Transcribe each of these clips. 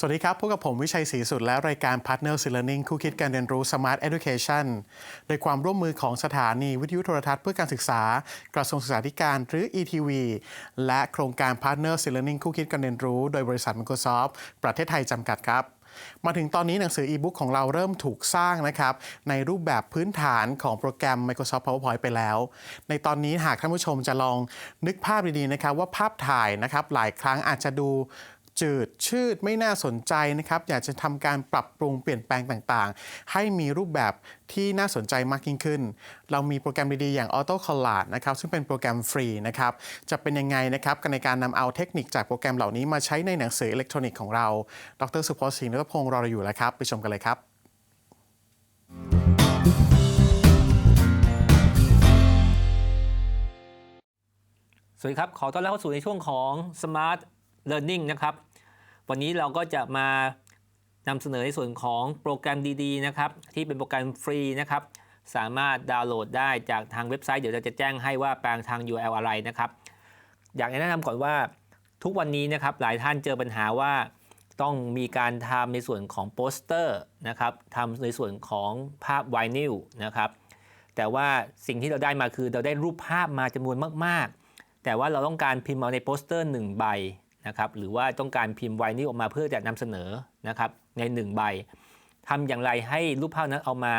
สวัสดีครับพบกับผมวิชัยศรีสุดและรายการ Partner Learning คู่คิดการเรียนรู้ Smart Education โดยความร่วมมือของสถานีวิทยุโทรทัศน์เพื่อการศึกษา กระทรวงศึกษาธิการหรือ ETV และโครงการ Partner Learning คู่คิดการเรียนรู้ โดยบริษัท Microsoft ประเทศไทยจำกัดครับมาถึงตอนนี้หนังสืออีบุ๊กของเราเริ่มถูกสร้างนะครับ ในรูปแบบพื้นฐานของโปรแกรม Microsoft PowerPoint ไปแล้ว ในตอนนี้หากท่านผู้ชมจะลองนึกภาพดีๆนะครับว่าภาพถ่ายนะครับหลายครั้งอาจจะดู จืดชืดไม่น่าสนใจนะครับอยากจะทำการปรับปรุงเปลี่ยนแปลงต่างๆ ให้มีรูปแบบที่น่าสนใจมากยิ่งขึ้น เรามีโปรแกรมดีๆ อย่าง Auto Collage นะครับซึ่งเป็นโปรแกรมฟรีนะครับจะเป็นยังไงนะครับกันในการนำเอาเทคนิคจากโปรแกรมเหล่านี้มาใช้ในหนังสืออิเล็กทรอนิกส์ของเรา ดรสุพจน์ศรีนรพงศ์รอเราอยู่แล้วครับ ไปชมกันเลยครับสวัสดีครับ ขอต้อนรับเข้าสู่ในช่วงของ Smart Learning นะครับ วันนี้เราก็จะมานำเสนอในส่วนของโปรแกรมดีๆนะครับที่เป็นโปรแกรมฟรีนะครับสามารถดาวน์โหลดได้จากทางเว็บไซต์เดี๋ยวเราจะแจ้งให้ว่าแปลงทาง URL อะไรนะครับอยากแนะนำก่อนว่าทุกวันนี้นะครับหลายท่านเจอปัญหาว่าต้องมีการทำในส่วนของโปสเตอร์นะครับทำในส่วนของภาพไวนิลนะครับแต่ว่าสิ่งที่เราได้มาคือเราได้รูปภาพมาจำนวนมาก ๆ แต่ว่าเราต้องการพิมพ์เอาในโปสเตอร์1ใบ นะครับหรือว่าต้องการพิมพ์ไวนิลออกมาเพื่อจะนำเสนอนะครับใน 1 ใบทำอย่างไรให้รูปภาพนั้นเอามา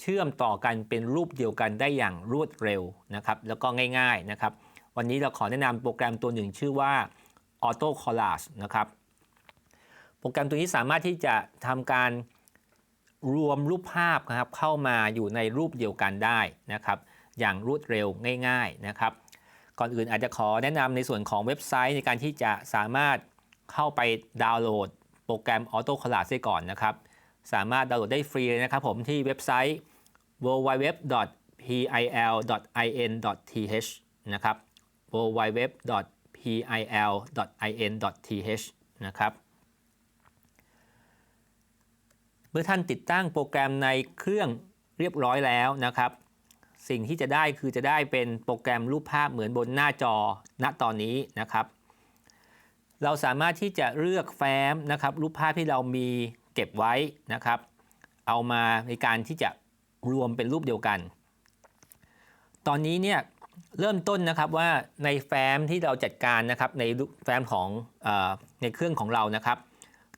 เชื่อมต่อกันเป็นรูปเดียวกันได้อย่างรวดเร็วนะครับแล้วก็ง่ายๆนะครับวันนี้เราขอแนะนำโปรแกรมตัวหนึ่งชื่อว่า Auto Collage นะครับโปรแกรมตัวนี้สามารถที่จะทำการรวมรูปภาพนะครับเข้ามาอยู่ในรูปเดียวกันได้นะครับอย่างรวดเร็วง่าย ๆนะครับ ก่อนอื่นอาจจะขอแนะนำในส่วนของเว็บไซต์ในการที่จะสามารถเข้าไปดาวน์โหลดโปรแกรม Auto Collage ได้ก่อนนะครับ สามารถดาวน์โหลดได้ฟรีเลยนะครับผมที่เว็บไซต์ www.pil.in.th นะครับ www.pil.in.th นะครับเมื่อท่านติดตั้งโปรแกรมในเครื่องเรียบร้อยแล้วนะครับ สิ่งที่จะได้คือจะได้เป็นโปรแกรมรูปภาพเหมือนบนหน้าจอณตอนนี้นะครับ เราสามารถที่จะเลือกแฟ้มนะครับรูปภาพที่เรามีเก็บไว้นะครับ เอามาในการที่จะรวมเป็นรูปเดียวกัน ตอนนี้เนี่ยเริ่มต้นนะครับว่าในแฟ้มที่เราจัดการนะครับในแฟ้มของอในเครื่องของเรานะครับ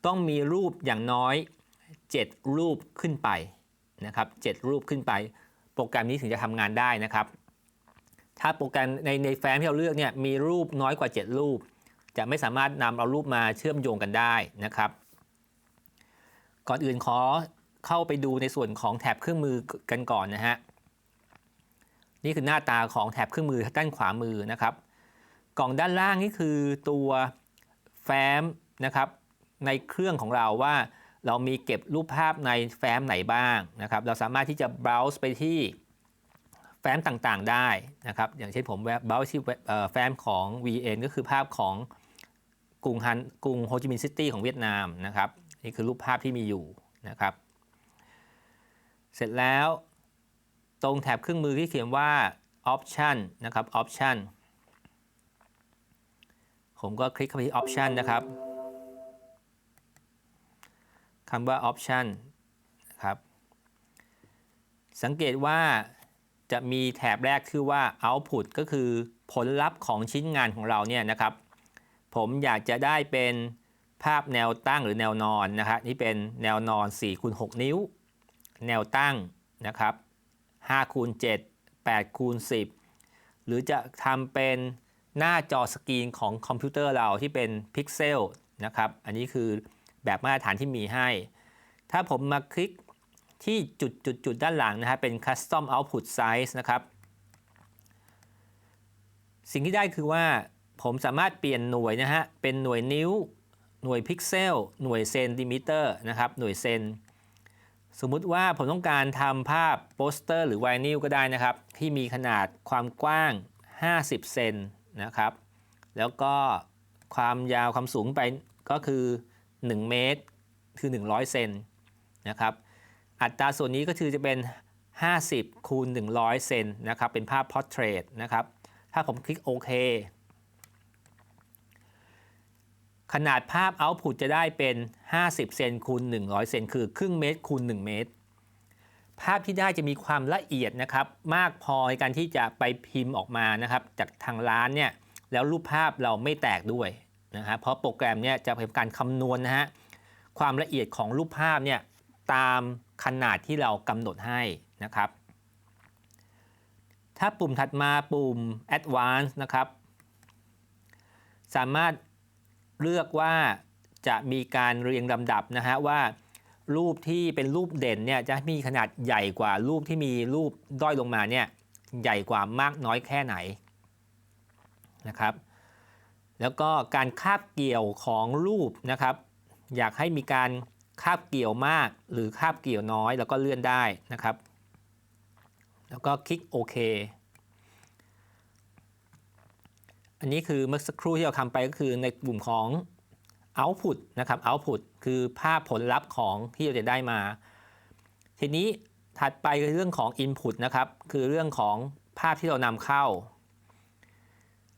ต้องมีรูปอย่างน้อย 7 รูปขึ้นไปนะครับ7รูปขึ้นไป โปรแกรมนี้ถึงจะทำงานได้นะครับ ถ้าโปรแกรมในในแฟ้มที่เราเลือกเนี่ยมีรูปน้อยกว่า 7 รูป จะไม่สามารถนำเอารูปมาเชื่อมโยงกันได้นะครับ ก่อนอื่นขอเข้าไปดูในส่วนของแถบเครื่องมือกันก่อนนะฮะนี่คือหน้าตาของแถบเครื่องมือด้านขวามือนะครับ กล่องด้านล่างนี่คือตัวแฟ้มนะครับในเครื่องของเราว่า เรามีเก็บรูปภาพในแฟ้มไหนบ้างนะครับ เราสามารถที่จะ browse ไปที่แฟ้มต่างๆได้นะครับ อย่างเช่นผม browse ที่แฟ้มของ VN ก็คือภาพของกรุงฮันกรุงโฮจิมินห์ซิตี้ของเวียดนามนะครับ นี่คือรูปภาพที่มีอยู่นะครับ เสร็จแล้วตรงแถบเครื่องมือที่เขียนว่า option นะครับ option ผมก็คลิกเข้าไปที่ option นะครับ คำว่า option นะครับ สังเกตว่าจะมีแถบแรกชื่อว่า output ก็คือผลลัพธ์ของชิ้นงานของเราเนี่ยนะครับ ผมอยากจะได้เป็นภาพแนวตั้งหรือแนวนอนนะครับนี่เป็นแนวนอน4คูณ6นิ้ว แนวตั้งนะครับ5คูณ7 8คูณ10 หรือจะทำเป็นหน้าจอสกรีนของคอมพิวเตอร์เราที่เป็นพิกเซลนะครับ อันนี้คือ แบบมาตรฐานที่มีให้ ถ้าผมมาคลิกที่จุดจุดจุดด้านหลังนะฮะเป็น Custom Output Size นะครับ สิ่งที่ได้คือว่าผมสามารถเปลี่ยนหน่วยนะฮะ เป็นหน่วยนิ้ว หน่วยพิกเซล หน่วยเซนติเมตรนะครับ หน่วยเซน สมมุติว่าผมต้องการทำภาพโปสเตอร์หรือไวนิลก็ได้นะครับ ที่มีขนาดความกว้าง 50 เซนนะครับ แล้วก็ความยาวความสูงไปก็คือ 1 เมตร คือ 100 เซนนะครับ อัตราส่วนนี้ก็คือจะเป็น 50 คูณ 100 เซนนะครับ เป็นภาพพอร์เทรตนะครับ ถ้าผมคลิกโอเค ขนาดภาพ output จะได้เป็น 50 เซนคูณ 100 เซนคือครึ่งเมตรคูณ 1 เมตร ภาพที่ได้จะมีความละเอียดนะครับ มากพอในการที่จะไปพิมพ์ออกมานะครับ จากทางร้านเนี่ย แล้วรูปภาพเราไม่แตกด้วย นะฮะเพราะโปรแกรมเนี่ยจะเป็นการคำนวณนะฮะความละเอียดของรูปภาพเนี่ยตามขนาดที่เรากำหนดให้นะครับ ถ้าปุ่มถัดมาปุ่ม advance นะครับ สามารถเลือกว่าจะมีการเรียงลำดับนะฮะว่ารูปที่เป็นรูปเด่นเนี่ยจะมีขนาดใหญ่กว่ารูปที่มีรูปด้อยลงมาเนี่ยใหญ่กว่ามากน้อยแค่ไหนนะครับ แล้วก็การคาบเกี่ยวของรูปนะครับ อยากให้มีการคาบเกี่ยวมาก หรือคาบเกี่ยวน้อย แล้วก็เลื่อนได้นะครับ แล้วก็คลิกโอเคอันนี้คือเมื่อสักครู่ที่เราทำไปก็คือในกลุ่มของ output นะครับ output คือภาพผลลัพธ์ของที่เราจะได้มา ทีนี้ถัดไปคือเรื่องของ input นะครับ คือเรื่องของภาพที่เรานำเข้า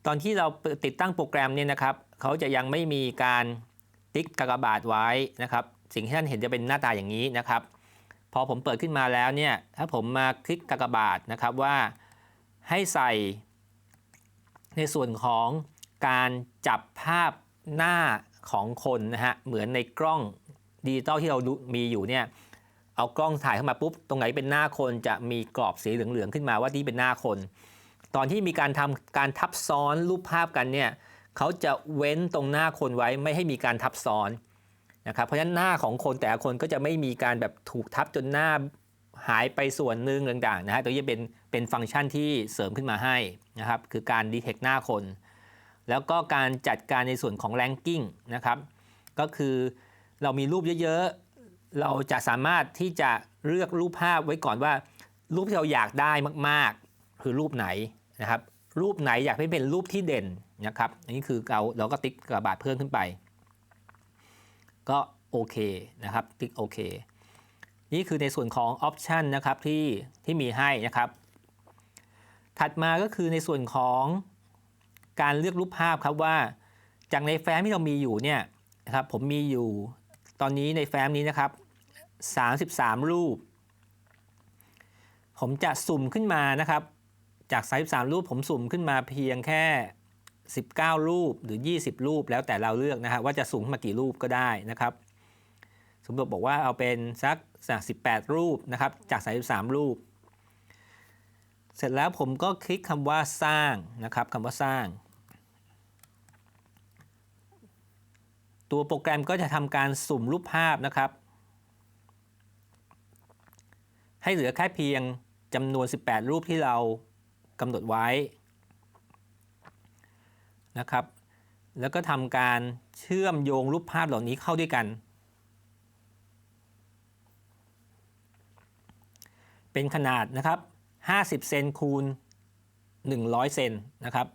ตอนที่เราติดตั้งโปรแกรมเนี่ยนะครับเขาจะยังไม่มีการติ๊กกากบาทไว้นะครับ สิ่งที่ท่านเห็นจะเป็นหน้าตาอย่างนี้นะครับ พอผมเปิดขึ้นมาแล้วเนี่ยถ้าผมมาคลิกกากบาทนะครับว่าให้ใส่ในส่วนของการจับภาพหน้าของคนนะฮะเหมือนในกล้องดิจิตอลที่เรามีอยู่เนี่ยเอากล้องถ่ายเข้ามาปุ๊บ ตรงไหนเป็นหน้าคนจะมีกรอบสีเหลืองๆขึ้นมาว่านี่เป็นหน้าคน ตอนที่มีการทำการทับซ้อนรูปภาพกันเนี่ยเขาจะเว้นตรงหน้าคนไว้ไม่ให้มีการทับซ้อนนะครับเพราะฉะนั้นหน้าของคนแต่ละคนก็จะไม่มีการแบบถูกทับจนหน้าหายไปส่วนหนึ่งต่างๆนะฮะตัวนี้เป็นเป็นฟังก์ชันที่เสริมขึ้นมาให้นะครับคือการดีเทคหน้าคน แล้วก็การจัดการในส่วนของ ranking นะครับก็คือเรามีรูปเยอะๆ เราจะสามารถที่จะเลือกรูปภาพไว้ก่อนว่า รูปที่เราอยากได้มากๆ คือรูปไหน นะครับรูปไหนอยากให้เป็นรูปที่เด่นนะครับอันนี้คือเราเราก็ติ๊กกระบาดเพิ่มขึ้นไป ก็โอเคนะครับติ๊กโอเคนี่คือในส่วนของออปชันนะครับที่ที่มีให้นะครับ ถัดมาก็คือในส่วนของการเลือกรูปภาพครับว่า จากในแฟ้มที่เรามีอยู่เนี่ยนะครับผมมีอยู่ตอนนี้ในแฟ้มนี้นะครับ 33 รูป ผมจะสุ่มขึ้นมานะครับ จาก33รูปผมสุ่มขึ้นมาเพียงแค่ 19 รูปหรือ 20 รูปแล้วแต่เราเลือกนะฮะว่าจะสุ่มขึ้นมากี่รูปก็ได้นะครับ สมมติบอกว่าเอาเป็นสัก18รูปนะครับจาก33รูป เสร็จแล้วผมก็คลิกคำว่าสร้างนะครับคำว่าสร้าง ตัวโปรแกรมก็จะทำการสุ่มรูปภาพนะครับ ให้เหลือแค่เพียงจำนวน 18 รูปที่เรา กำหนดไว้นะครับ แล้วก็ทำการเชื่อมโยงรูปภาพเหล่านี้เข้าด้วยกัน เป็นขนาดนะครับ 50 เซนคูณ 100 เซนนะครับ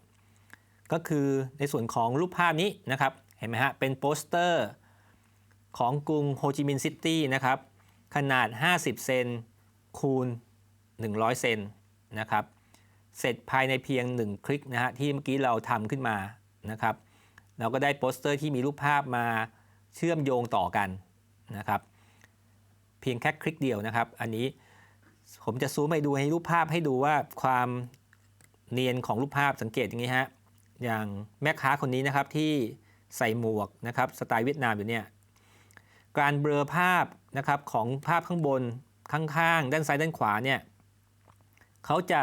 ก็คือในส่วนของรูปภาพนี้นะครับ เห็นไหมฮะ เป็นโปสเตอร์ของกรุงโฮจิมินห์ซิตี้นะครับ ขนาด 50 เซนคูณ 100 เซนนะครับ เสร็จภายในเพียง 1 คลิกนะฮะที่เมื่อกี้เราทำขึ้นมานะครับ เราก็ได้โปสเตอร์ที่มีรูปภาพมาเชื่อมโยงต่อกันนะครับ เพียงแค่คลิกเดียวนะครับ อันนี้ผมจะซูมไปดูให้รูปภาพให้ดูว่าความเนียนของรูปภาพสังเกตอย่างนี้ฮะอย่างแม่ค้าคนนี้นะครับที่ใส่หมวกนะครับสไตล์เวียดนามอยู่เนี่ยการเบลอภาพนะครับของภาพข้างบนข้างๆ ด้านซ้ายด้านขวาเนี่ยเขาจะ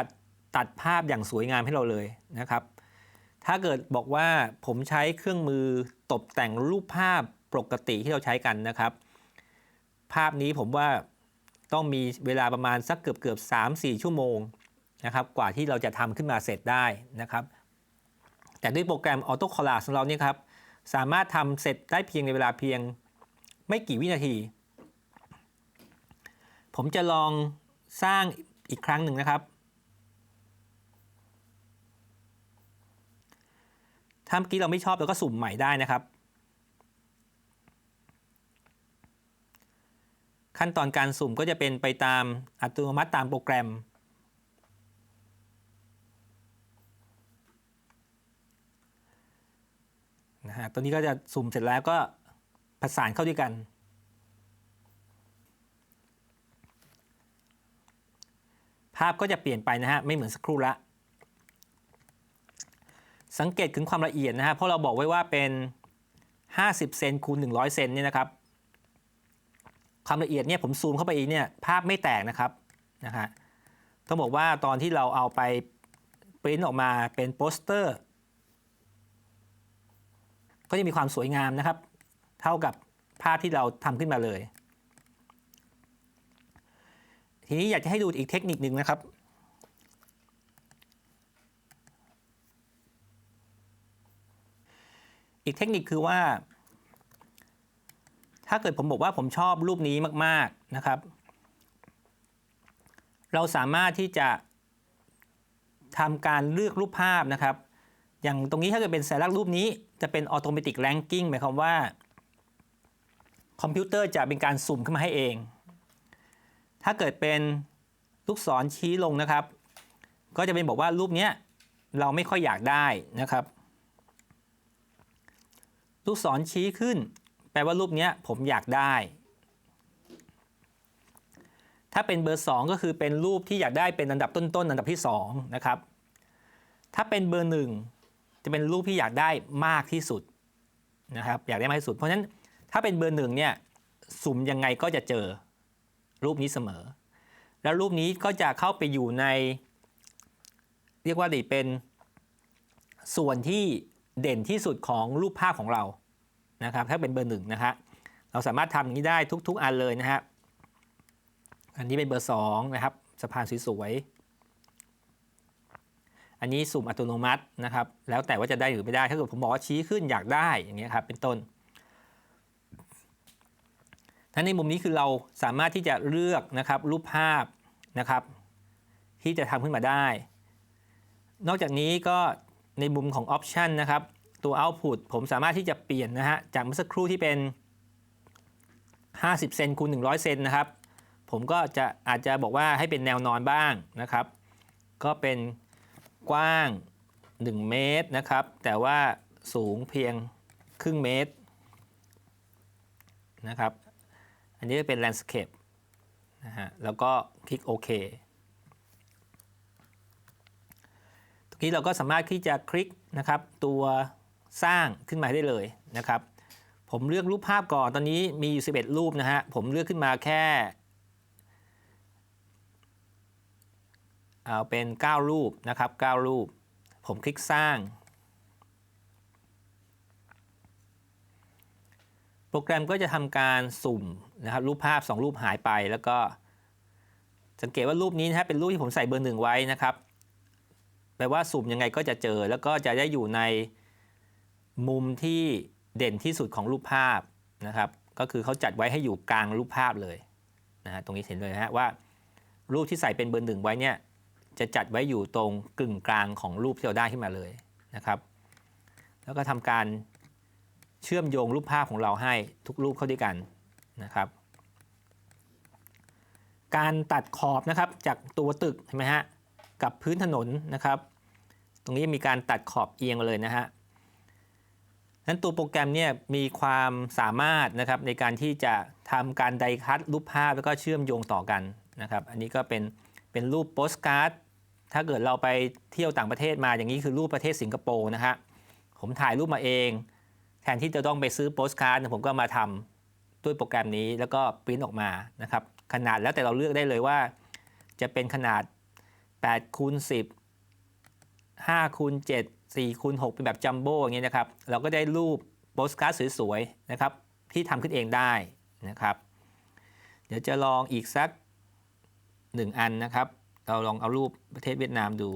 ตัดภาพอย่างสวยงามให้เราเลยนะครับ ถ้าเกิดบอกว่าผมใช้เครื่องมือตกแต่งรูปภาพปกติที่เราใช้กันนะครับ ภาพนี้ผมว่าต้องมีเวลาประมาณสักเกือบเกือบ3 4ชั่วโมงนะครับ กว่าที่เราจะทำขึ้นมาเสร็จได้นะครับ แต่ด้วยโปรแกรม Auto Collage ของเราเนี่ยครับ สามารถทำเสร็จได้เพียงในเวลาเพียงไม่กี่วินาที ผมจะลองสร้างอีกครั้งหนึ่งนะครับ ถ้าเมื่อกี้เราไม่ชอบเราก็สุ่มใหม่ได้นะครับ ขั้นตอนการสุ่มก็จะเป็นไปตามอัตโนมัติตามโปรแกรม นะฮะ ตัวนี้ก็จะสุ่มเสร็จแล้วก็ประสานเข้าด้วยกันภาพก็จะเปลี่ยนไปนะฮะ ไม่เหมือนสักครู่ละ สังเกตถึงความละเอียดนะฮะเพราะเราบอกไว้ว่าเป็น 50 เซนคูณ100 เซนเนี่ยนะครับ ความละเอียดเนี่ยผมซูมเข้าไปอีกเนี่ยภาพไม่แตกนะครับนะฮะต้องบอกว่าตอนที่เราเอาไปปริ้นออกมาเป็นโปสเตอร์ ก็จะมีความสวยงามนะครับ เท่ากับภาพที่เราทำขึ้นมาเลย ทีนี้อยากจะให้ดูอีกเทคนิคหนึ่งนะครับ อีกเทคนิคคือว่า ถ้าเกิดผมบอกว่าผมชอบรูปนี้มาก ๆนะครับ เราสามารถที่จะทำการเลือกรูปภาพนะครับ อย่างตรงนี้ถ้าเกิดเป็นสัญลักษณ์รูปนี้จะเป็น automatic ranking หมายความว่า คอมพิวเตอร์จะเป็นการสุ่มขึ้นมาให้เอง ถ้าเกิดเป็นลูกศรชี้ลงนะครับ ก็จะเป็นบอกว่ารูปเนี้ยเราไม่ค่อยอยากได้นะครับ ลูกศรชี้ขึ้น แปลว่ารูปเนี้ยผมอยากได้ ถ้าเป็นเบอร์ 2 ก็คือเป็นรูปที่อยากได้เป็นอันดับต้นๆอันดับที่2นะครับ ถ้าเป็นเบอร์ 1 จะเป็นรูปที่อยากได้มากที่สุดนะครับอยากได้มากที่สุด เพราะฉะนั้นถ้าเป็นเบอร์หนึ่งเนี่ยสุ่มยังไงก็จะเจอรูปนี้เสมอ แล้วรูปนี้ก็จะเข้าไปอยู่ใน เรียกว่าดิเป็นส่วนที่ เด่นที่สุดของรูปภาพของเรานะครับถ้าเป็นเบอร์หนึ่งนะฮะเราสามารถทำอย่างนี้ได้ทุก ๆ อันเลยนะฮะอันนี้เป็นเบอร์สองนะครับสะพานสวยๆอันนี้สุ่มอัตโนมัตินะครับ แล้วแต่ว่าจะได้หรือไม่ได้ ถ้าเกิดผมบอกว่าชี้ขึ้นอยากได้อย่างเงี้ยครับเป็นต้นทั้นในมุมนี้คือเราสามารถที่จะเลือกนะครับรูปภาพนะครับ ที่จะทำขึ้นมาได้ นอกจากนี้ก็ ในมุมของออปชันนะครับ ตัว Output ผมสามารถที่จะเปลี่ยนนะฮะ จากเมื่อสักครู่ที่เป็น 50 เซนคูณ100 เซนนะครับ ผมก็จะอาจจะบอกว่าให้เป็นแนวนอนบ้างนะครับ ก็เป็นกว้าง 1 เมตรนะครับ แต่ว่าสูงเพียงครึ่งเมตรนะครับ อันนี้จะเป็น landscape นะฮะ แล้วก็คลิกโอเค ตรง นี้เราก็สามารถที่จะคลิกนะครับตัวสร้างขึ้นมาได้เลยนะครับ ผมเลือกรูปภาพก่อนตอนนี้มีอยู่ 11 รูปนะฮะผมเลือกขึ้นมาแค่เอาเป็น 9 รูปนะครับ 9 รูป ผมคลิกสร้าง โปรแกรมก็จะทำการสุ่มนะครับรูปภาพ 2 รูปหายไปแล้วก็สังเกตว่ารูปนี้นะฮะเป็นรูปที่ผมใส่เบอร์หนึ่งไว้นะครับ แปลว่าสุ่มยังไงก็จะเจอ แล้วก็จะได้อยู่ในมุมที่เด่นที่สุดของรูปภาพนะครับ ก็คือเขาจัดไว้ให้อยู่กลางรูปภาพเลยนะฮะตรงนี้เห็นเลยนะฮะว่า รูปที่ใส่เป็นเบอร์หนึ่งไว้เนี่ยจะจัดไว้อยู่ตรงกึ่งกลางของรูปที่เราได้ขึ้นมาเลยนะครับ แล้วก็ทำการเชื่อมโยงรูปภาพของเราให้ทุกรูปเข้าด้วยกันนะครับ การตัดขอบนะครับจากตัวตึกเห็นไหมฮะ กับพื้นถนนนะครับ ตรงนี้มีการตัดขอบเอียงมาเลยนะฮะนั้นตัวโปรแกรมเนี่ยมีความสามารถนะครับในการที่จะทำการไดคัตรูปภาพแล้วก็เชื่อมโยงต่อกันนะครับ อันนี้ก็เป็นเป็นรูปโปสการ์ดถ้าเกิดเราไปเที่ยวต่างประเทศมาอย่างนี้คือรูปประเทศสิงคโปร์นะฮะผมถ่ายรูปมาเอง แทนที่จะต้องไปซื้อโปสการ์ดผมก็มาทำด้วยโปรแกรมนี้แล้วก็ปริ้นออกมานะครับขนาดแล้วแต่เราเลือกได้เลยว่า จะเป็นขนาด 8คูณ10 5คูณ7 4คูณ6เป็นแบบจัมโบ้อย่างเงี้ยนะครับ เราก็ได้รูปโปสการ์ดสวยๆนะครับที่ทำขึ้นเองได้นะครับ เดี๋ยวจะลองอีกสัก 1 อันนะครับ เราลองเอารูปประเทศเวียดนามดู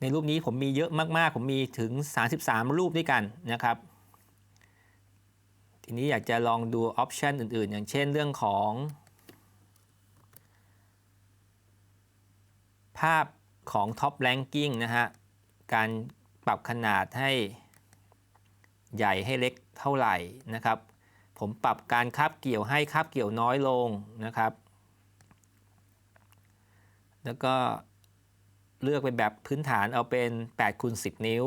ในรูปนี้ผมมีเยอะมากๆ ผมมีถึง 33 รูปด้วยกันนะครับ ทีนี้อยากจะลองดูออปชันอื่นๆ อย่างเช่นเรื่องของ ภาพของ Top Ranking นะฮะ การปรับขนาดให้ใหญ่ให้เล็กเท่าไหร่นะครับ ผมปรับการคาบเกี่ยวให้คาบเกี่ยวน้อยลงนะครับ แล้วก็เลือกเป็นแบบพื้นฐานเอาเป็น8คูณ10 นิ้ว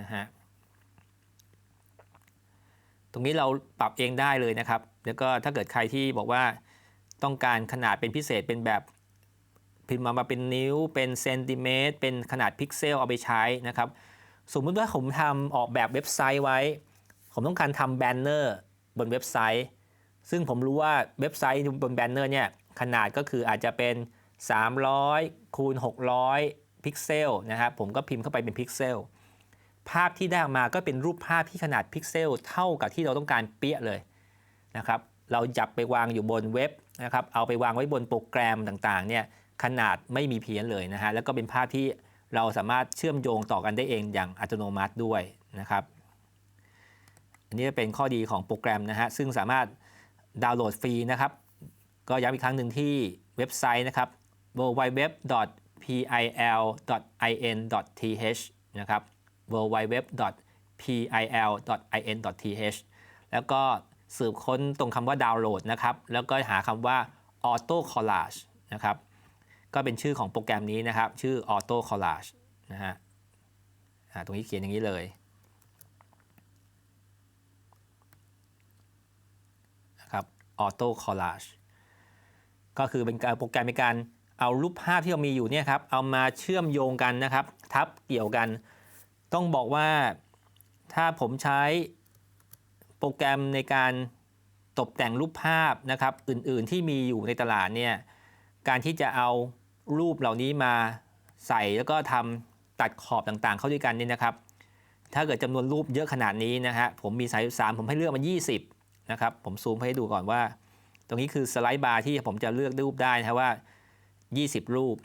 นะฮะ ตรงนี้เราปรับเองได้เลยนะครับ แล้วก็ถ้าเกิดใครที่บอกว่าต้องการขนาดเป็นพิเศษเป็นแบบ พิมพ์มามาเป็นนิ้ว เป็นเซนติเมตร เป็นขนาดพิกเซลเอาไปใช้นะครับ สมมุติว่าผมทำออกแบบเว็บไซต์ไว้ ผมต้องการทำแบนเนอร์บนเว็บไซต์ ซึ่งผมรู้ว่าเว็บไซต์บนแบนเนอร์เนี่ยขนาดก็คืออาจจะเป็น 300คูณ600 พิกเซลนะครับ ผมก็พิมพ์เข้าไปเป็นพิกเซล ภาพที่ได้ออกมาก็เป็นรูปภาพที่ขนาดพิกเซลเท่ากับที่เราต้องการเปี้ยเลยนะครับ เราจับไปวางอยู่บนเว็บนะครับ เอาไปวางไว้บนโปรแกรมต่างๆเนี่ย ขนาดไม่มีเพี้ยนเลยนะฮะแล้วก็เป็นภาพที่เราสามารถเชื่อมโยงต่อกันได้เองอย่างอัตโนมัติด้วยนะครับ อันนี้เป็นข้อดีของโปรแกรมนะฮะซึ่งสามารถดาวน์โหลดฟรีนะครับ ก็ย้ำอีกครั้งหนึ่งที่เว็บไซต์นะครับ www.pil.in.th นะครับ www.pil.in.th แล้วก็สืบค้นตรงคำว่าดาวน์โหลดนะครับ แล้วก็หาคำว่า Auto Collage นะครับ ก็เป็นชื่อของโปรแกรมนี้นะครับ ชื่อ Auto Collage นะฮะตรงนี้เขียนอย่างนี้เลยนะครับ Auto Collage ก็คือเป็นการโปรแกรมในการเอารูปภาพที่เรามีอยู่เนี่ยครับ เอามาเชื่อมโยงกันนะครับ ทับเกี่ยวกัน ต้องบอกว่าถ้าผมใช้โปรแกรมในการตกแต่งรูปภาพนะครับ อื่นๆที่มีอยู่ในตลาดเนี่ย การที่จะเอา รูปเหล่านี้มาใส่แล้วก็ทำตัดขอบต่างๆ เข้าด้วยกันนี่นะครับ ถ้าเกิดจำนวนรูปเยอะขนาดนี้นะฮะผมมี33ผมให้เลือกมา 20 นะครับ ผมซูมให้ดูก่อนว่า ตรงนี้คือสไลด์บาร์ที่ผมจะเลือกรูปได้นะครับว่า 20 รูป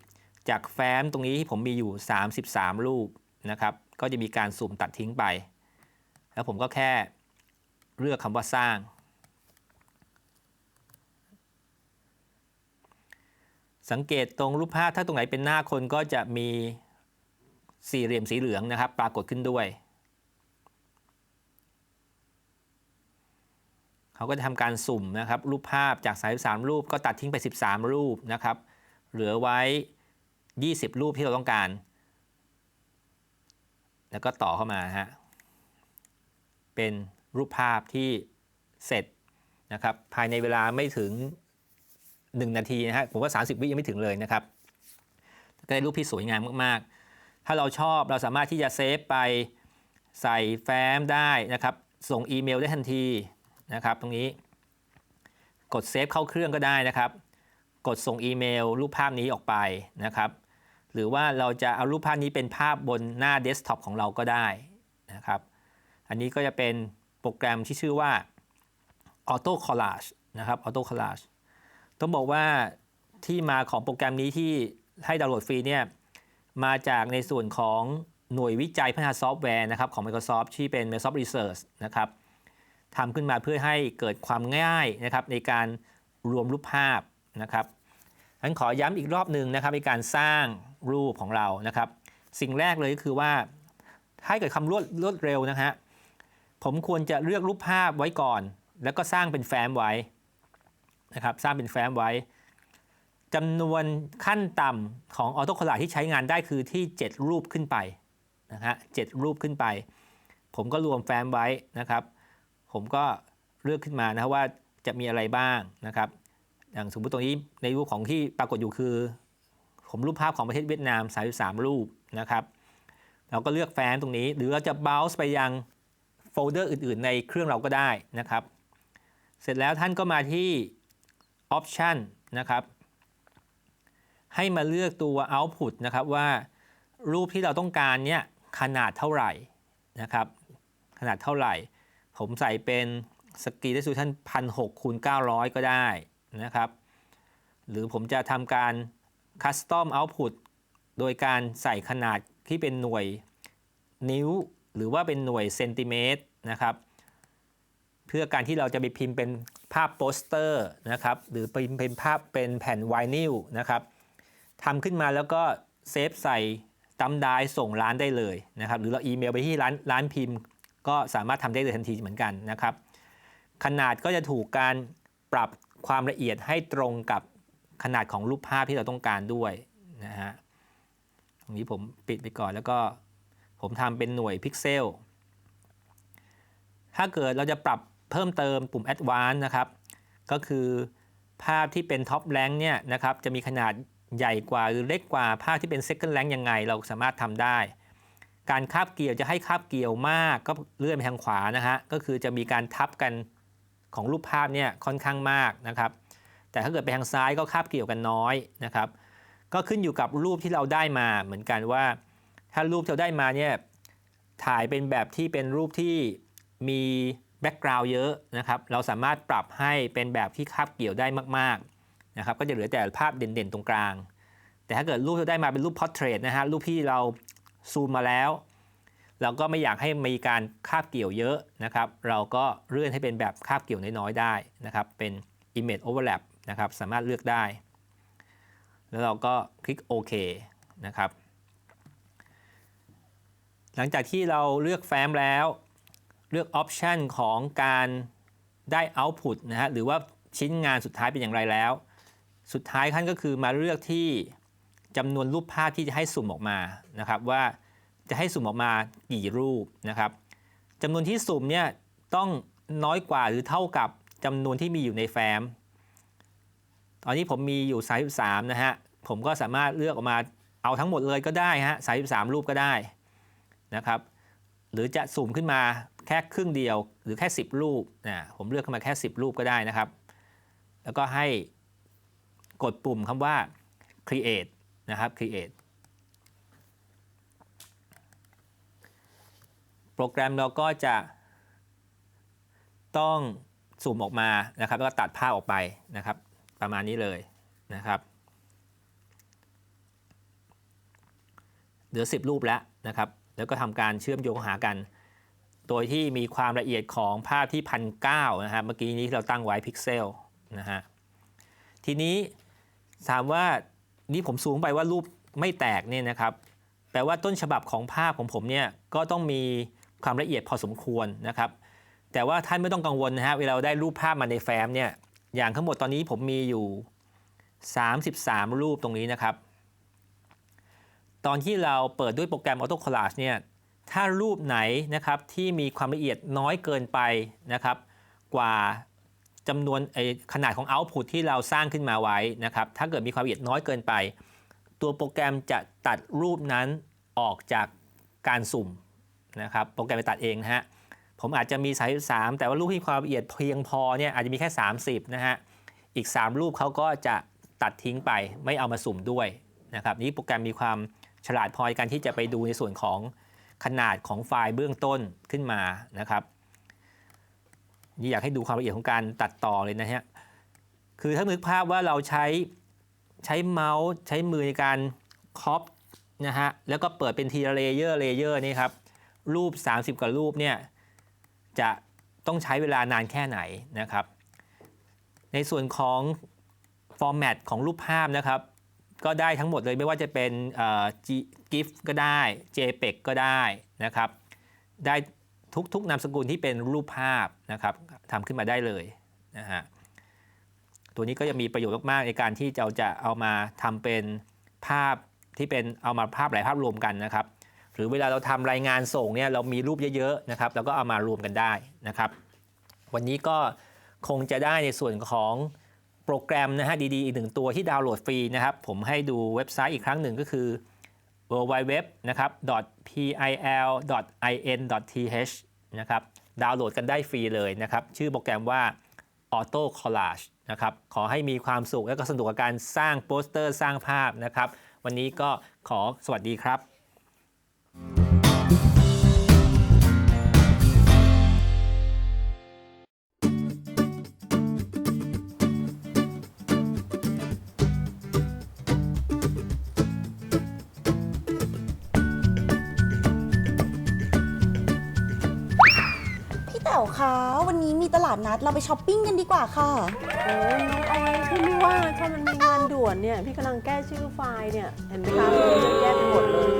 จากแฟ้มตรงนี้ที่ผมมีอยู่ 33 รูปนะครับก็จะมีการสุ่มตัดทิ้งไป แล้วผมก็แค่เลือกคำว่าสร้าง สังเกตตรงรูปภาพถ้าตรงไหนเป็นหน้าคนก็จะมีสี่เหลี่ยมสีเหลืองนะครับ ปรากฏขึ้นด้วย เขาก็จะทำการสุ่มนะครับ รูปภาพจาก33รูปก็ตัดทิ้งไป 13 รูปนะครับ เหลือไว้ 20 รูปที่เราต้องการ แล้วก็ต่อเข้ามาฮะเป็นรูปภาพที่เสร็จนะครับ ภายในเวลาไม่ถึง 1นาทีนะฮะผมว่า 30 วิยังไม่ถึงเลยนะครับก็ได้รูปที่สวยงามมากๆ ถ้าเราชอบเราสามารถที่จะเซฟไปใส่แฟ้มได้นะครับ ส่งอีเมลได้ทันทีนะครับ ตรงนี้ กดเซฟเข้าเครื่องก็ได้นะครับ กดส่งอีเมล รูปภาพนี้ออกไปนะครับ หรือว่าเราจะเอารูปภาพนี้เป็นภาพบนหน้าเดสก์ท็อปของเราก็ได้นะครับ อันนี้ก็จะเป็นโปรแกรมที่ชื่อว่า Auto Collage นะครับ Auto Collage ต้องบอกว่าที่มาของโปรแกรมนี้ที่ให้ดาวน์โหลดฟรีเนี่ยมาจากในส่วนของหน่วยวิจัยพัฒนาซอฟต์แวร์นะครับของ Microsoft ที่เป็น Microsoft Research นะครับทำขึ้นมาเพื่อให้เกิดความง่ายนะครับในการรวมรูปภาพนะครับงั้นขอย้ำอีกรอบหนึ่งนะครับในการสร้างรูปของเรานะครับ สิ่งแรกเลยก็คือว่าถ้าเกิดคำรวดรวดเร็วนะฮะผมควรจะเลือกรูปภาพไว้ก่อน แล้วก็สร้างเป็นแฟ้มไว้ นะครับสร้างเป็นแฟ้มไว้จำนวนขั้นต่ำของออโต้คอลาที่ใช้งานได้คือที่ 7 รูปขึ้นไปนะฮะเรูปขึ้นไป ผมก็รวมแฟ้มไว้นะครับ ผมก็เลือกขึ้นมานะว่าจะมีอะไรบ้างนะครับ อย่างสมมติตรงนี้ในรูปของที่ปรากฏอยู่คือ ผมรูปภาพของประเทศเวียดนาม 33 รูปนะครับเราก็เลือกแฟ้มตรงนี้ หรือเราจะ bounce ไปยังโฟลเดอร์อื่น ๆ ในเครื่องเราก็ได้นะครับ เสร็จแล้วท่านก็มาที่ Option นะครับ ให้มาเลือกตัว Output นะครับว่ารูปที่เราต้องการเนี่ยขนาดเท่าไหร่นะครับ ขนาดเท่าไหร่ ผมใส่เป็นสกรีน resolution 1006คูณ900ก็ได้นะครับ หรือผมจะทำการ Custom Output โดยการใส่ขนาดที่เป็นหน่วยนิ้ว หรือว่าเป็นหน่วยเซนติเมตรนะครับ เพื่อการที่เราจะไปพิมพ์เป็น ภาพโปสเตอร์นะครับหรือพิมพ์เป็นภาพเป็นแผ่นไวนิลนะครับทำขึ้นมาแล้วก็เซฟใส่ตั้มได้ส่งร้านได้เลยนะครับหรือเราอีเมลไปที่ร้านร้านพิมพ์ ก็สามารถทำได้เลยทันทีเหมือนกันนะครับขนาดก็จะถูกการปรับความละเอียดให้ตรงกับขนาดของรูปภาพที่เราต้องการด้วยนะฮะตรงนี้ผมปิดไปก่อนแล้วก็ผมทำเป็นหน่วยพิกเซลถ้าเกิดเราจะปรับ เพิ่มเติมปุ่ม Advanced นะครับ ก็คือภาพที่เป็นท็อปแ n งเนี่ยนะครับจะมีขนาดใหญ่กว่าหรือเล็กกว่าภาพที่เป็น Second Rank ยังไงเราสามารถทำได้ การคาบเกี่ยวจะให้คาบเกี่ยวมากก็เลื่อนไปทางขวานะฮะก็คือจะมีการทับกันของรูปภาพเนี่ยค่อนข้างมากนะครับ แต่ถ้าเกิดไปทางซ้ายก็คาบเกี่ยวกันน้อยนะครับ ก็ขึ้นอยู่กับรูปที่เราได้มาเหมือนกันว่า ถ้ารูปที่เราได้มาเนี่ยถ่ายเป็นแบบที่เป็นรูปที่มี แบ็กกราวด์เยอะนะครับ เราสามารถปรับให้เป็นแบบที่คาบเกี่ยวได้มากๆนะครับ ก็จะเหลือแต่ภาพเด่นๆตรงกลาง แต่ถ้าเกิดรูปที่ได้มาเป็นรูปพอร์เทรตนะฮะ รูปที่เราซูมมาแล้ว เราก็ไม่อยากให้มีการคาบเกี่ยวเยอะนะครับ เราก็เลื่อนให้เป็นแบบคาบเกี่ยวน้อยๆได้นะครับ เป็น Image Overlap นะครับ สามารถเลือกได้ แล้วเราก็คลิกโอเคนะครับ หลังจากที่เราเลือกแฟ้มแล้ว เลือกออปชันของการได้ Output นะฮะหรือว่าชิ้นงานสุดท้ายเป็นอย่างไรแล้ว สุดท้ายท่านก็คือมาเลือกที่จำนวนรูปภาพที่จะให้สุ่มออกมานะครับว่าจะให้สุ่มออกมากี่รูปนะครับจำนวนที่สุ่มเนี่ยต้องน้อยกว่าหรือเท่ากับจำนวนที่มีอยู่ในแฟ้ม ตอนนี้ผมมีอยู่ 33 นะฮะ ผมก็สามารถเลือกออกมาเอาทั้งหมดเลยก็ได้ฮะ 33 รูปก็ได้นะครับ หรือจะสุ่มขึ้นมา แค่ครึ่งเดียวหรือแค่ 10 รูปนะผมเลือกขึ้นมาแค่ 10 รูปก็ได้นะครับ แล้วก็ให้กดปุ่มคำว่า create นะครับ create โปรแกรมเราก็จะต้องสุ่มออกมานะครับ แล้วก็ตัดภาพออกไปนะครับ ประมาณนี้เลยนะครับ เหลือ 10 รูปแล้วนะครับ แล้วก็ทำการเชื่อมโยงหากัน โดยที่มีความละเอียดของภาพที่พันเนะฮะเมื่อกี้นี้ที่เราตั้งไว้พิกเซลนะฮะทีนี้ถามว่านี่ผมซูมไปว่ารูปไม่แตกเนี่ยนะครับ แปลว่าต้นฉบับของภาพของผมเนี่ยก็ต้องมีความละเอียดพอสมควรนะครับ แต่ว่าท่านไม่ต้องกังวลนะฮะเวลาเราได้รูปภาพมาในแฟ้มเนี่ยอย่างทั้งหมดตอนนี้ผมมีอยู่ 33 รูปตรงนี้นะครับ ตอนที่เราเปิดด้วยโปรแกรม Auto Collage เนี่ย ถ้ารูปไหนนะครับที่มีความละเอียดน้อยเกินไปนะครับ กว่าจำนวนขนาดของ Output ที่เราสร้างขึ้นมาไว้นะครับ ถ้าเกิดมีความละเอียดน้อยเกินไป ตัวโปรแกรมจะตัดรูปนั้นออกจากการสุ่มนะครับโปรแกรมไปตัดเองนะฮะผมอาจจะมี33แต่ว่ารูปที่ความละเอียดเพียงพอเนี่ยอาจจะมีแค่ 30นะฮะอีก 3 รูปเขาก็จะตัดทิ้งไปไม่เอามาสุ่มด้วยนะครับนี่โปรแกรมมีความฉลาดพอในการที่จะไปดูในส่วนของ ขนาดของไฟล์เบื้องต้นขึ้นมานะครับนี่อยากให้ดูความละเอียดของการตัดต่อเลยนะฮะคือถ้านึกภาพว่าเราใช้ใช้เมาส์ใช้มือในการคอปนะฮะแล้วก็เปิดเป็นทีละเลเยอร์เลเยอร์นี่ครับรูป 30 กว่ารูปเนี่ยจะต้องใช้เวลานานแค่ไหนนะครับ ในส่วนของฟอร์แมตของรูปภาพนะครับ ก็ได้ทั้งหมดเลยไม่ว่าจะเป็น GIF ก็ได้ JPEG ก็ได้นะครับ ได้ทุกๆนามสกุลที่เป็นรูปภาพนะครับทำขึ้นมาได้เลยนะฮะตัวนี้ก็จะมีประโยชน์มาก ๆ ในการที่เราจะเอามาทำเป็นภาพที่เป็นเอามาภาพหลายภาพรวมกันนะครับ หรือเวลาเราทำรายงานส่งเนี่ยเรามีรูปเยอะๆนะครับเราก็เอามารวมกันได้นะครับ วันนี้ก็คงจะได้ในส่วนของโปรแกรมนะฮะดีๆอีกหนึ่งตัวที่ดาวน์โหลดฟรีนะครับ ผมให้ดูเว็บไซต์อีกครั้งหนึ่งก็คือ www นะครับ .pil.in.th นะครับดาวน์โหลดกันได้ฟรีเลยนะครับ ชื่อโปรแกรมว่า Auto Collage นะครับขอให้มีความสุขและก็สนุกกับการสร้างโปสเตอร์สร้างภาพนะครับ วันนี้ก็ขอสวัสดีครับ เราไปช้อปปิ้งกันดีกว่าค่ะ โอ้ยน้องออยพี่ไม่ว่าถ้ามันมีงานด่วนเนี่ย พี่กำลังแก้ชื่อไฟล์เนี่ย เห็นไหมคะมันเยอะแยะไปหมดเลย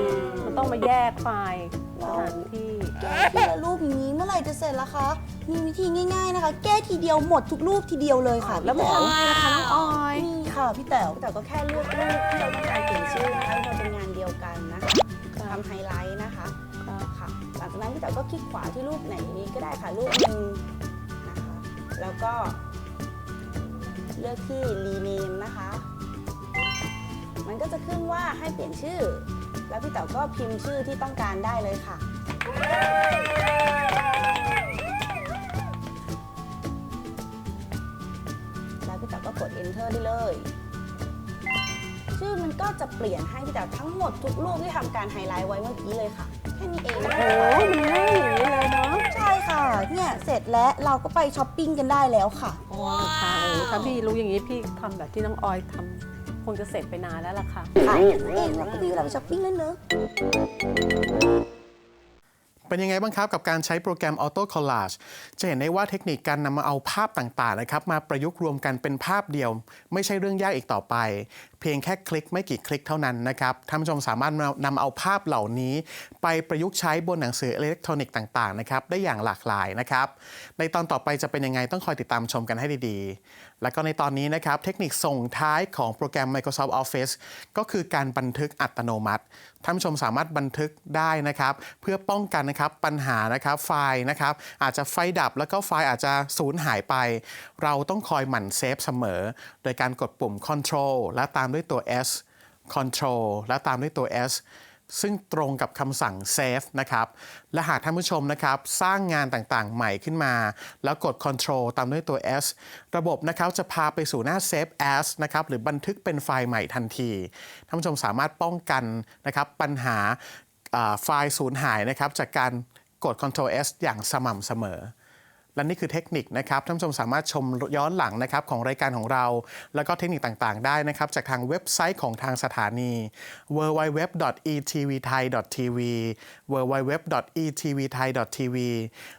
มันต้องมาแยกไฟล์สถานที่ แก้ทีละรูปอย่างนี้เมื่อไหร่จะเสร็จละคะ มีวิธีง่าย ๆนะคะ แก้ทีเดียวหมดทุกรูปทีเดียวเลยค่ะแล้วมันพี่ทำง่ายนะคะน้องออยนี่ค่ะพี่แต๋วแต่ก็แค่เลือกรูปที่เราต้องการเขียนชื่อนะคะที่เราเป็นงานเดียวกันนะคะทำไฮไลท์นะคะค่ะหลังจากนั้นพี่แต๋วก็คลิกขวาที่รูปไหนก็ได้ค่ะรูปหนึ่งนะคะ แล้วก็ เลือกที่ rename นะคะ มันก็จะขึ้นว่าให้เปลี่ยนชื่อ แล้วพี่เต๋อก็พิมพ์ชื่อที่ต้องการได้เลยค่ะ แล้วพี่เต๋อก็กด enter ได้เลย ชื่อมันก็จะเปลี่ยนให้พี่เต๋อทั้งหมดทุกรูปที่ทำการไฮไลท์ไว้เมื่อกี้เลยค่ะ แค่นี้เองโอ้ยมันง่ายอย่างนี้เลยเนาะ ค่ะ เนี่ยเสร็จแล้วเราก็ไปช้อปปิ้งกันได้แล้วค่ะโอ้ยค่ะเออถ้าพี่รู้อย่างนี้พี่ทำแบบที่น้องออยทำคงจะเสร็จไปนานแล้วล่ะค่ะค่ะนี่เราก็มีเวลาไปช้อปปิ้งแล้วเนอะ เป็นยังไงบ้างครับกับการใช้โปรแกรม Auto Collage จะเห็นได้ว่าเทคนิคการนำมาเอาภาพต่างๆนะครับมาประยุกต์รวมกันเป็นภาพเดียว ไม่ใช่เรื่องยากอีกต่อไปเพียงแค่คลิกไม่กี่คลิกเท่านั้นนะครับท่านผู้ชมสามารถนำเอาภาพเหล่านี้ ไปประยุกต์ใช้บนหนังสืออิเล็กทรอนิกส์ต่างๆนะครับได้อย่างหลากหลายนะครับในตอนต่อไปจะเป็นยังไงต้องคอยติดตามชมกันให้ดีๆ แล้วก็ในตอนนี้นะครับเทคนิคส่งท้ายของโปรแกรม Microsoft Office ก็คือการบันทึกอัตโนมัติ ท่านผู้ชมสามารถบันทึกได้นะครับ เพื่อป้องกันนะครับปัญหานะครับไฟล์นะครับ อาจจะไฟดับแล้วก็ไฟล์อาจจะสูญหายไป เราต้องคอยหมั่นเซฟเสมอ โดยการกดปุ่ม Control และตามด้วยตัว S Control และตามด้วยตัว S ซึ่งตรงกับคำสั่ง save นะครับ และหากท่านผู้ชมนะครับ สร้างงานต่างๆ ใหม่ขึ้นมา แล้วกด control ตามด้วยตัว S ระบบนะครับจะพาไปสู่หน้า save as นะครับหรือบันทึกเป็นไฟล์ใหม่ทันที ท่านผู้ชมสามารถป้องกันนะครับปัญหาอ่าไฟล์สูญหายนะครับจากการกด control S อย่างสม่ำเสมอ และนี่คือเทคนิคนะครับท่านผู้ชมสามารถชมย้อนหลังนะครับของรายการของเรา แล้วก็เทคนิคต่างๆ ได้นะครับ จากทางเว็บไซต์ของทางสถานี www.etvthai.tv www.etvthai.tv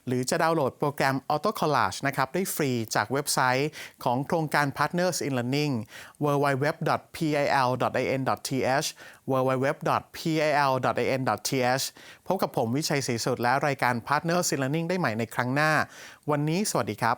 หรือจะดาวน์โหลดโปรแกรม Auto Collage นะครับได้ฟรีจากเว็บไซต์ของโครงการ Partners in Learning www.pil.in.th www.pal.an.th พบกับผมวิชัยศรีสุดและรายการ Partner s e l e a r n i n g ได้ใหม่ในครั้งหน้า วันนี้สวัสดีครับ